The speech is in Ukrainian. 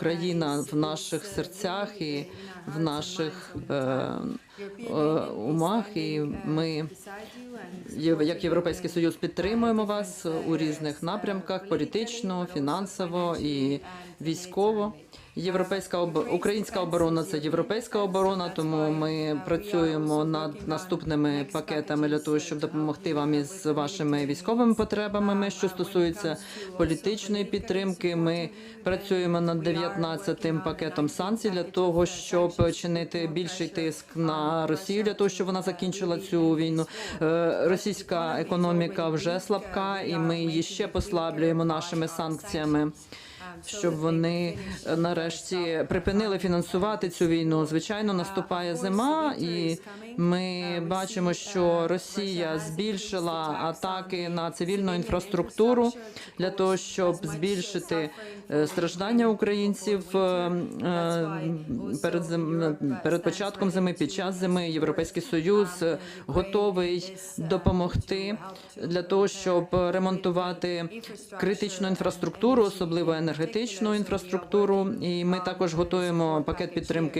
Україна в наших серцях і в наших е, е, умах. І ми, є- як Європейський Союз, підтримуємо вас у різних напрямках: політично, фінансово і військово. Європейська об... українська оборона це європейська оборона, тому ми працюємо над наступними пакетами для того, щоб допомогти вам із вашими військовими потребами. Ми, що стосується політичної підтримки, ми працюємо над 19-тим пакетом санкцій для того, щоб чинити більший тиск на Росію, для того, щоб вона закінчила цю війну. Російська економіка вже слабка, і ми її ще послаблюємо нашими санкціями щоб вони е, нарешті припинили фінансувати цю війну. Звичайно, наступає зима, і ми бачимо, що Росія збільшила атаки на цивільну інфраструктуру для того, щоб збільшити е, страждання українців е, перед зим... перед початком зими, під час зими. Європейський союз е, готовий допомогти для того, щоб ремонтувати критичну інфраструктуру, особливо енергетичну інфраструктуру. І ми також готуємо пакет підтримки